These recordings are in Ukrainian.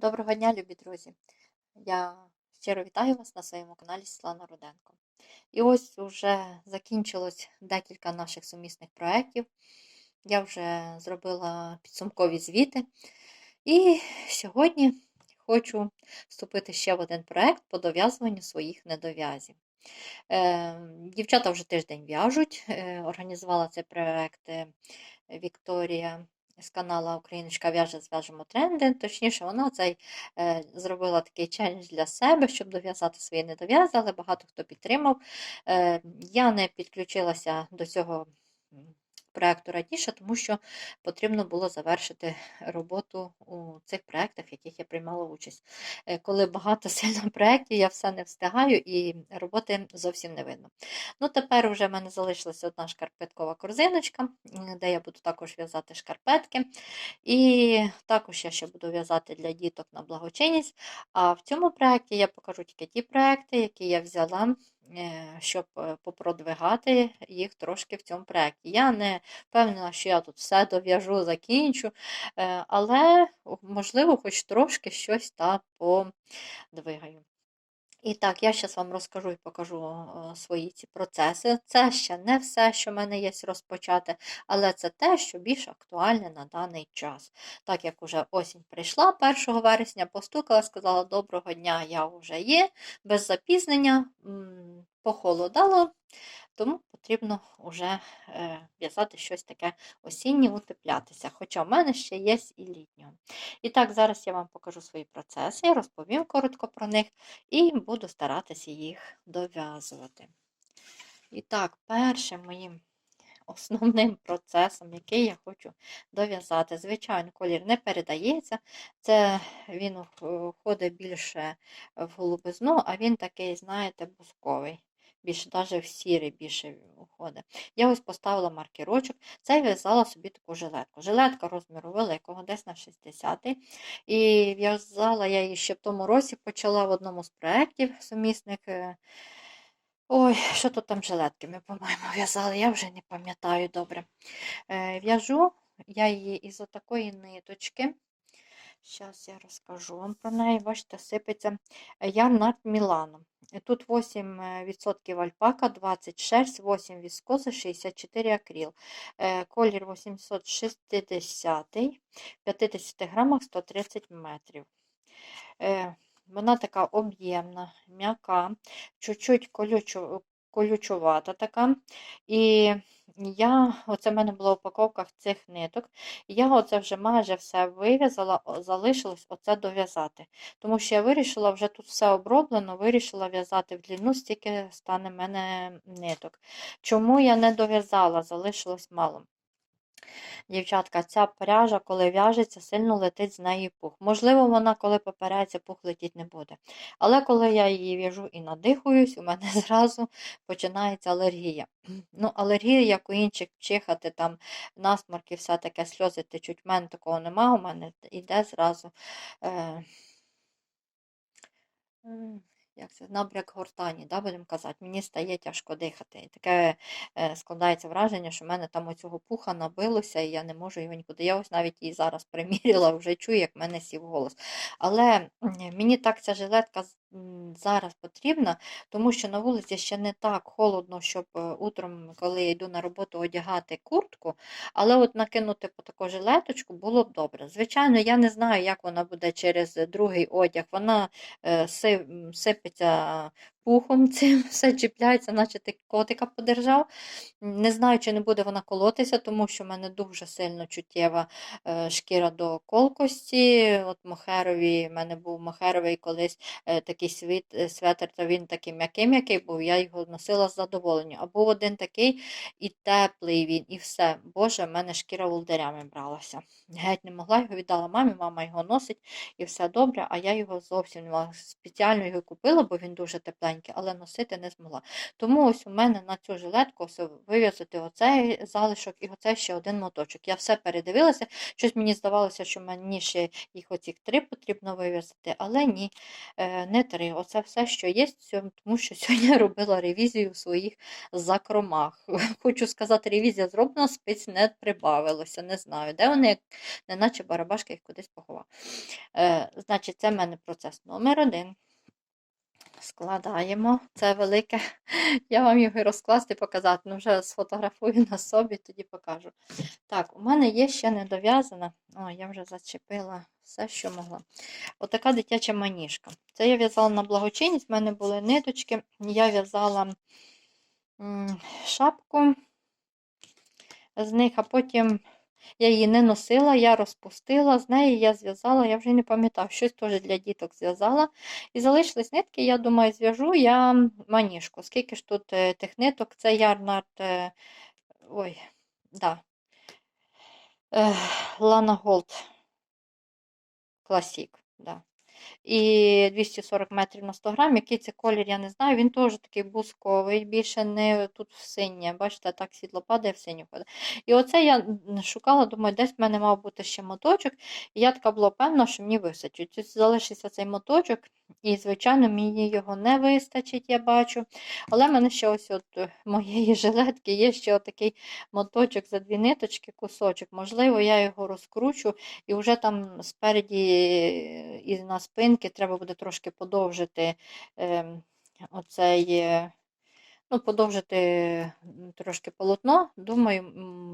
Доброго дня, любі друзі! Я щиро вітаю вас на своєму каналі Світлана Руденко. І ось вже закінчилось декілька наших сумісних проєктів. Я вже зробила підсумкові звіти. І сьогодні хочу вступити ще в один проєкт по дов'язуванню своїх недов'язів. Е, Дівчата вже тиждень в'яжуть. Е, Організувала цей проєкт е, Вікторія з каналу Україночка в'яже, зв'яжемо тренди. Точніше, вона цей е, зробила такий челендж для себе, щоб дов'язати свої недов'язи, але багато хто підтримав. Е, я не підключилася до цього м, проекту раніше, тому що потрібно було завершити роботу у цих проєктах, в яких я приймала участь. Е, коли багато сильно проєктів, я все не встигаю і роботи зовсім не видно. Ну, тепер вже в мене залишилася одна шкарпеткова корзиночка, де я буду також в'язати шкарпетки. І також я ще буду в'язати для діток на благочинність. А в цьому проєкті я покажу тільки ті проєкти, які я взяла, щоб е, попродвигати їх трошки в цьому проєкті. Я не впевнена, що я тут все дов'яжу, закінчу, е, але, можливо, хоч трошки щось та подвигаю. І так, я зараз вам розкажу і покажу свої ці процеси. Це ще не все, що в мене є розпочати, але це те, що більш актуальне на даний час. Так як уже осінь прийшла 1 вересня, постукала, сказала, доброго дня, я вже є, без запізнення, похолодало, тому потрібно вже е, в'язати щось таке осіннє, утеплятися. Хоча в мене ще є і літнього. І так, зараз я вам покажу свої процеси, розповім коротко про них і буду старатися їх дов'язувати. І так, першим моїм основним процесом, який я хочу дов'язати. Звичайно, колір не передається, це він входить більше в голубизну, а він такий, знаєте, бусковий. Більше навіть в сірий більше уходить. Я ось поставила маркерочок, це в'язала собі таку жилетку. Жилетка розміру великого, десь на 60 І в'язала я її ще в тому році, почала в одному з проєктів сумісних. е, Ой, що тут там жилетки ми, по-моєму, в'язали, я вже не пам'ятаю добре. Е, В'яжу я її із отакої ниточки. Зараз я розкажу вам про неї. Бачите, сипеться ярн арт Мілано. Тут 8% альпака, 20 шерсть, 8 віскоза, 64 акрил. Е, Колір 860, 50 грамах 130 метрів. Е, Вона така об'ємна, м'яка, чуть-чуть колючувата така. І я, оце в мене була упаковка цих ниток. Я оце вже майже все вив'язала, залишилось оце дов'язати. Тому що я вирішила, вже тут все оброблено, вирішила в'язати в длину, стільки стане в мене ниток. Чому я не дов'язала, залишилось мало. Дівчатка, ця пряжа, коли в'яжеться, сильно летить з неї пух. Можливо, вона, коли попереться, пух летіть не буде. Але коли я її в'яжу і надихуюсь, у мене зразу починається алергія. Ну, Алергія, як у інших чихати, там насморки, все таке, сльози течуть. У мене такого нема, у мене йде зразу. Е... Як це, набряк гортані, да, будемо казати, мені стає тяжко дихати. І таке е, складається враження, що в мене там оцього пуха набилося, і я не можу його нікуди. Я ось навіть її зараз приміряла, вже чую, як в мене сів голос. Але мені так ця жилетка зараз потрібна, тому що на вулиці ще не так холодно, щоб е, утром, коли я йду на роботу, одягати куртку, але от накинути по таку жилеточку було б добре. Звичайно, я не знаю, як вона буде через другий одяг. Вона е, сипеться пухом цим, все чіпляється, наче ти котика подержав. Не знаю, чи не буде вона колотися, тому що в мене дуже сильно чуттєва е, шкіра до колкості. От мохерові, в мене був мохеровий колись е, такий світ, е, светр, то він такий м'який-м'який був, я його носила з задоволенням. А був один такий і теплий він, і все. Боже, в мене шкіра волдирями бралася. Геть не могла його віддала мамі, мама його носить і все добре, а я його зовсім не могла. Спеціально його купила, бо він дуже тепленький. Тоненьке, але носити не змогла. Тому ось у мене на цю жилетку вив'язати оцей залишок і оцей ще один моточок. Я все передивилася, щось мені здавалося, що мені ще їх оцих три потрібно вив'язати, але ні, е, не три. Оце все, що є, тому що сьогодні я робила ревізію в своїх закромах. Хочу сказати, ревізія зроблена, спиць не прибавилося. Не знаю, де вони, неначе барабашки їх кудись поховав. Е, значить, це в мене процес номер один. Складаємо. Це велике. Я вам його розкласти показати. Ну, вже сфотографую на собі, тоді покажу. Так, у мене є ще недов'язана. О, я вже зачепила все, що могла. Отака дитяча маніжка. Це я в'язала на благочинність, в мене були ниточки. Я в'язала шапку з них, а потім я її не носила, я розпустила, з неї я зв'язала, я вже не пам'ятаю, щось теж для діток зв'язала. І залишились нитки, я думаю, зв'яжу я маніжку. Скільки ж тут е, тих ниток? Це ярнард. е, Ой, да. Лана Голд Класік. Да. І 240 метрів на 100 грам. Який це колір, я не знаю. Він теж такий бусковий, більше не тут в синє. Бачите, так світло падає, в синю ходить. І оце я шукала, думаю, десь в мене мав бути ще моточок. І я така була певна, що мені вистачить. Залишився цей моточок, і, звичайно, мені його не вистачить, я бачу. Але в мене ще ось от е, моєї жилетки є ще отакий моточок за дві ниточки, кусочок. Можливо, я його розкручу і вже там спереді е, і на спинки треба буде трошки подовжити ем, оцей, е, ну, подовжити трошки полотно. Думаю,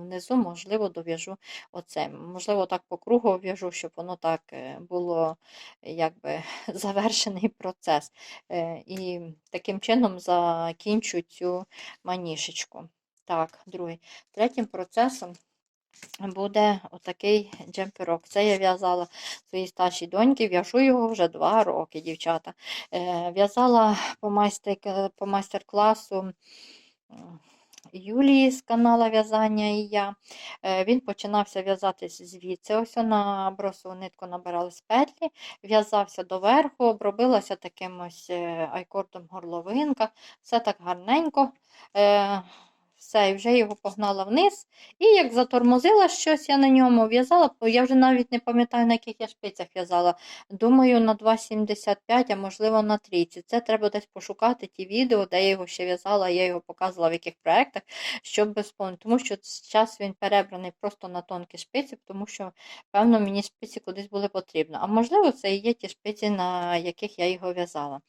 внизу, можливо, дов'яжу оце. Можливо, так по кругу в'яжу, щоб воно так е, було якби завершений процес. Е, І таким чином закінчу цю манішечку. Так, другий. Третім процесом буде отакий джемперок. Це я в'язала своїй старшій доньки, в'яжу його вже два роки, дівчата. Е, В'язала по майстер- по майстер-класу Юлії з канала В'язання і я. Е, Він починався в'язатись звідси. Ось на бросову нитку набирали з петлі, в'язався доверху, обробилася таким ось е, айкордом горловинка. Все так гарненько все, і вже його погнала вниз. І як затормозила щось, я на ньому в'язала, я вже навіть не пам'ятаю, на яких я шпицях в'язала. Думаю, на 2,75, а можливо на 30. Це треба десь пошукати ті відео, де я його ще в'язала, я його показувала в яких проєктах, щоб сповнити. Тому що зараз він перебраний просто на тонкі шпиці, тому що, певно, мені шпиці кудись були потрібні. А можливо, це і є ті шпиці, на яких я його в'язала.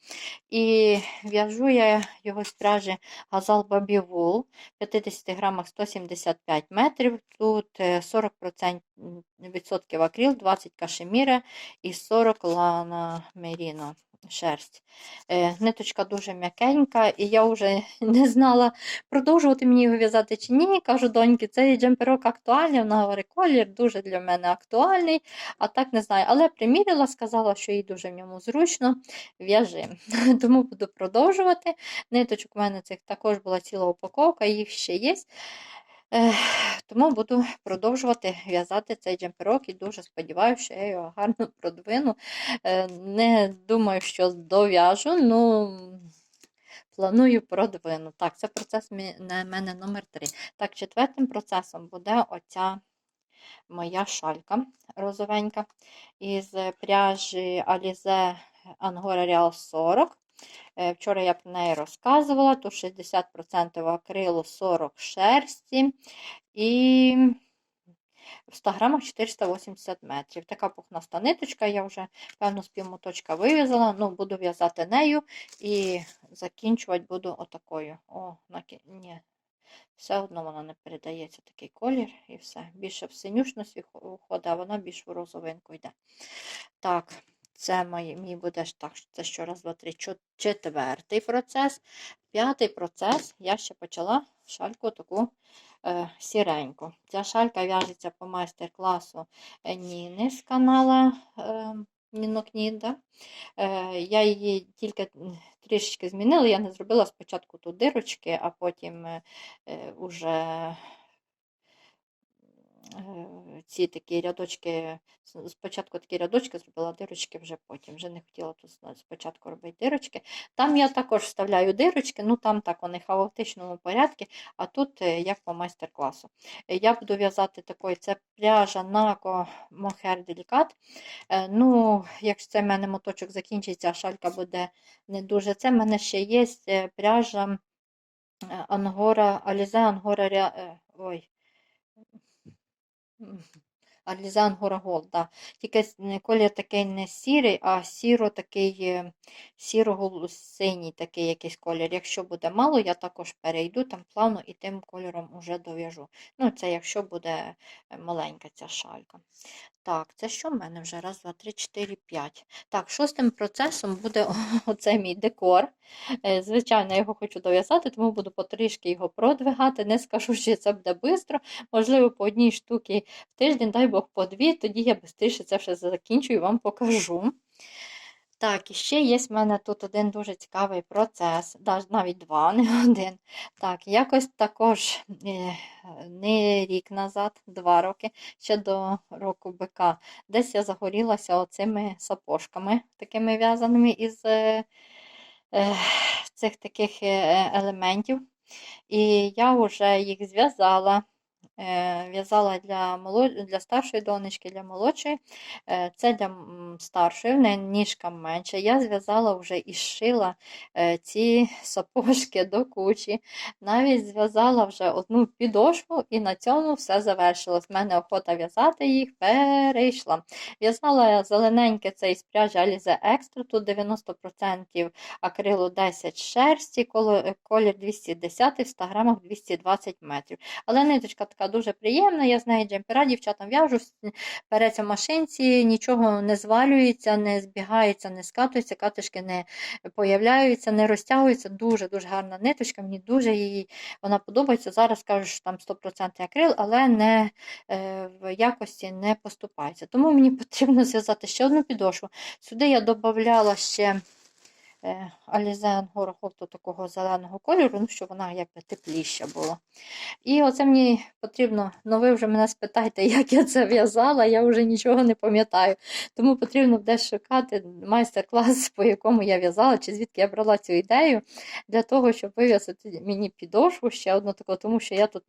І в'яжу я його з пряжі Газал Бабівул. 50 грамах 175 метрів. Тут е, 40% акріл, 20 кашеміра і 40 лана меріно шерсть. Е, Ниточка дуже м'якенька, і я вже не знала, продовжувати мені його в'язати чи ні. Кажу, доньки, цей джемперок актуальний. Вона говорить, колір дуже для мене актуальний, а так не знаю. Але приміряла, сказала, що їй дуже в ньому зручно. В'яжи. Тому буду продовжувати. Ниточок у мене цих також була ціла упаковка, їх ще є. Тому буду продовжувати в'язати цей джемперок і дуже сподіваюся, що я його гарно продвину. Е, Не думаю, що дов'яжу, ну планую продвину. Так, це процес на мене номер три. Так, четвертим процесом буде оця моя шалька розовенька із пряжі Alize Angora Real 40. Е, Вчора я про неї розказувала, тут 60% акрилу, 40 шерсті і в 100 грамах 480 метрів. Така пухнаста ниточка, я вже, певно, з півмоточка вив'язала, ну, буду в'язати нею і закінчувати буду отакою. О, накі... ні. Все одно вона не передається такий колір і все. Більше в синюшність виходить, а вона більш в розовинку йде. Так, це мій, буде так, це що два, три, четвертий процес. П'ятий процес я ще почала шальку таку е, сіреньку. Ця шалька в'яжеться по майстер-класу е, Ніни з канала е, Нінокніт. Да? Е, я її тільки трішечки змінила. Я не зробила спочатку тут дирочки, а потім е, е, уже ці такі рядочки, спочатку такі рядочки зробила дирочки вже потім. Вже не хотіла тут спочатку робити дирочки. Там я також вставляю дирочки, ну там так вони хаотичному порядку, а тут е, як по майстер-класу. Е, Я буду в'язати такою, це пряжа Mohair Delicat. Е, Ну, якщо це в мене моточок закінчиться, а шалька буде не дуже. Це в мене ще є е, пряжа е, Ангора, Алізе Ангора, е, ой, м, Горагол, да. Тільки колір такий не сірий, а сіро такий, е, сіро-синій такий якийсь колір. Якщо буде мало, я також перейду там плавно і тим кольором уже дов'яжу. Ну, це якщо буде е, маленька ця шалька. Так, це що в мене вже? Раз, два, три, чотири, п'ять. Так, шостим процесом буде оцей мій декор. Е, Звичайно, я його хочу дов'язати, тому буду потрішки його продвигати. Не скажу, що це буде швидко. Можливо, по одній штуці в тиждень, дай Бог по дві, тоді я швидше це все закінчу і вам покажу. Так, і ще є в мене тут один дуже цікавий процес, навіть два, не один. Так, якось також е, не рік назад, два роки, ще до року бика, десь я загорілася оцими сапожками, такими в'язаними із е, е, цих таких елементів. І я вже їх зв'язала. В'язала для, молод... для старшої донечки, для молодшої. Це для м, старшої, в неї ніжка менша. Я зв'язала вже і зшила е, ці сапожки до кучі. Навіть зв'язала вже одну підошву, і на цьому все завершилось. В мене охота в'язати їх перейшла. В'язала зелененьке це із пряжі Alize тут 90% акрилу 10 шерсті, колір 210 в 100 грамах 220 метрів. Але ниточка така дуже приємна, я з неї джемпера дівчатам в'яжу, переться в машинці, нічого не звалюється, не збігається, не скатується, катишки не появляються, не розтягуються. Дуже-дуже гарна ниточка, мені дуже її вона подобається. Зараз кажу, що там 100% акрил, але не, е, в якості не поступається. Тому мені потрібно зв'язати ще одну підошву. Сюди я додавала ще е, Alize Angora такого зеленого кольору, ну, щоб вона якби тепліша була. І оце мені потрібно, ну ви вже мене спитайте, як я це в'язала, я вже нічого не пам'ятаю. Тому потрібно десь шукати майстер-клас, по якому я в'язала, чи звідки я брала цю ідею, для того, щоб вив'язати мені підошву ще одну таку, тому що я тут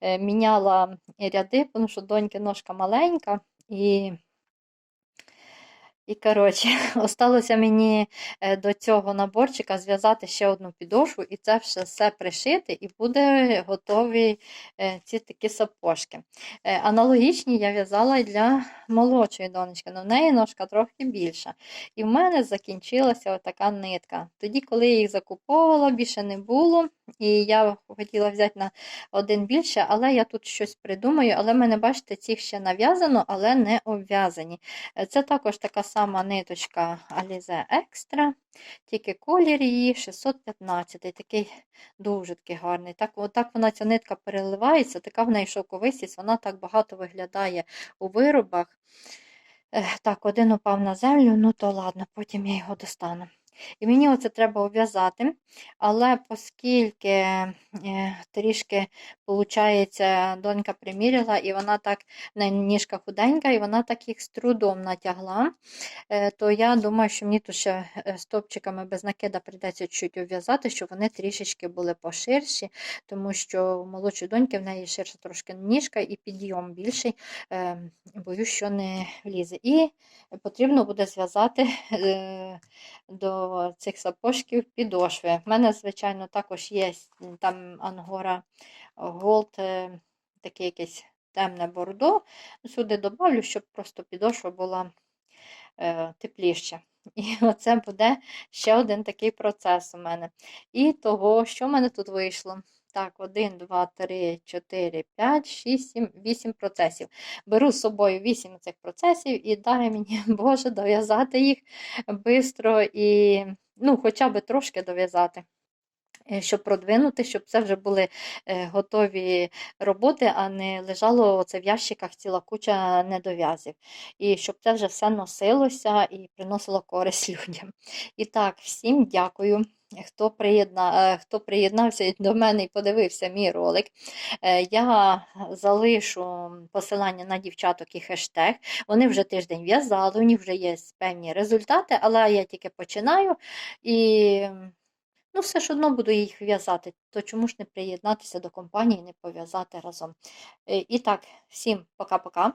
е, міняла ряди, тому що доньки ножка маленька. І і коротше, осталося мені е, до цього наборчика зв'язати ще одну підошву, і це все, все пришити, і буде готові е, ці такі сапожки. Е, Аналогічні я в'язала для молодшої донечки, але в неї ножка трохи більша. І в мене закінчилася така нитка. Тоді, коли я їх закуповувала, більше не було. І я хотіла взяти на один більше, але я тут щось придумаю. Але мене, бачите, цих ще нав'язано, але не обв'язані. Е, Це також така сама ниточка Alize Extra, тільки колір її 615, такий дуже такий гарний. Так, отак вона ця нитка переливається, така в неї шовковистість, вона так багато виглядає у виробах. Так, один упав на землю, ну то ладно, потім я його достану. І мені оце треба обв'язати, але оскільки е, трішки, виходить, донька приміряла, і вона так, в ніжка худенька, і вона так їх з трудом натягла, е, то я думаю, що мені тут ще е, стопчиками без накида прийдеться чуть обв'язати, щоб вони трішечки були поширші, тому що у молодшої доньки в неї ширша трошки ніжка і підйом більший. е, Боюсь, що не влізе. І потрібно буде зв'язати до цих сапожків підошви. У мене, звичайно, також є там ангора голд, е, таке якесь темне бордо. Сюди додавлю, щоб просто підошва була е, тепліша. І оце буде ще один такий процес у мене. І того, що в мене тут вийшло? Так, 1, 2, 3, 4, 5, 6, 7, 8 процесів. Беру з собою 8 цих процесів і дай мені, Боже, дов'язати їх швидко і, ну, хоча б трошки дов'язати. Е, щоб продвинути, щоб це вже були е, готові роботи, а не лежало це в ящиках ціла куча недов'язів. І щоб це вже все носилося і приносило користь людям. І так, всім дякую. Хто, приєдна... е, хто приєднався до мене і подивився мій ролик, я залишу посилання на дівчаток і хештег. Вони вже тиждень в'язали, у них вже є певні результати, але я тільки починаю і ну, все ж одно буду їх в'язати. То чому ж не приєднатися до компанії, не пов'язати разом. Е, І так, всім пока-пока.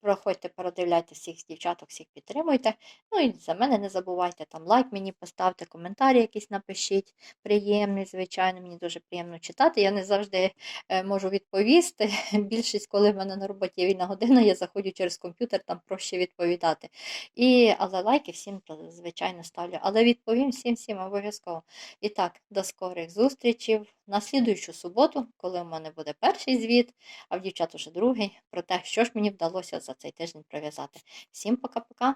Проходьте, передивляйте всіх дівчаток, всіх підтримуйте. Ну і за мене не забувайте там лайк мені поставте, коментарі якісь напишіть. Приємний, звичайно, мені дуже приємно читати. Я не завжди е, можу відповісти. Більшість, коли в мене на роботі є вільна година, я заходжу через комп'ютер, там проще відповідати. І, але лайки всім, звичайно, ставлю. Але відповім всім всім обов'язково. І так, до скорих зустрічей на слідуючу суботу, коли у мене буде перший звіт, а в дівчат уже другий, про те, що ж мені вдалося за цей тиждень пров'язати. Всім пока-пока!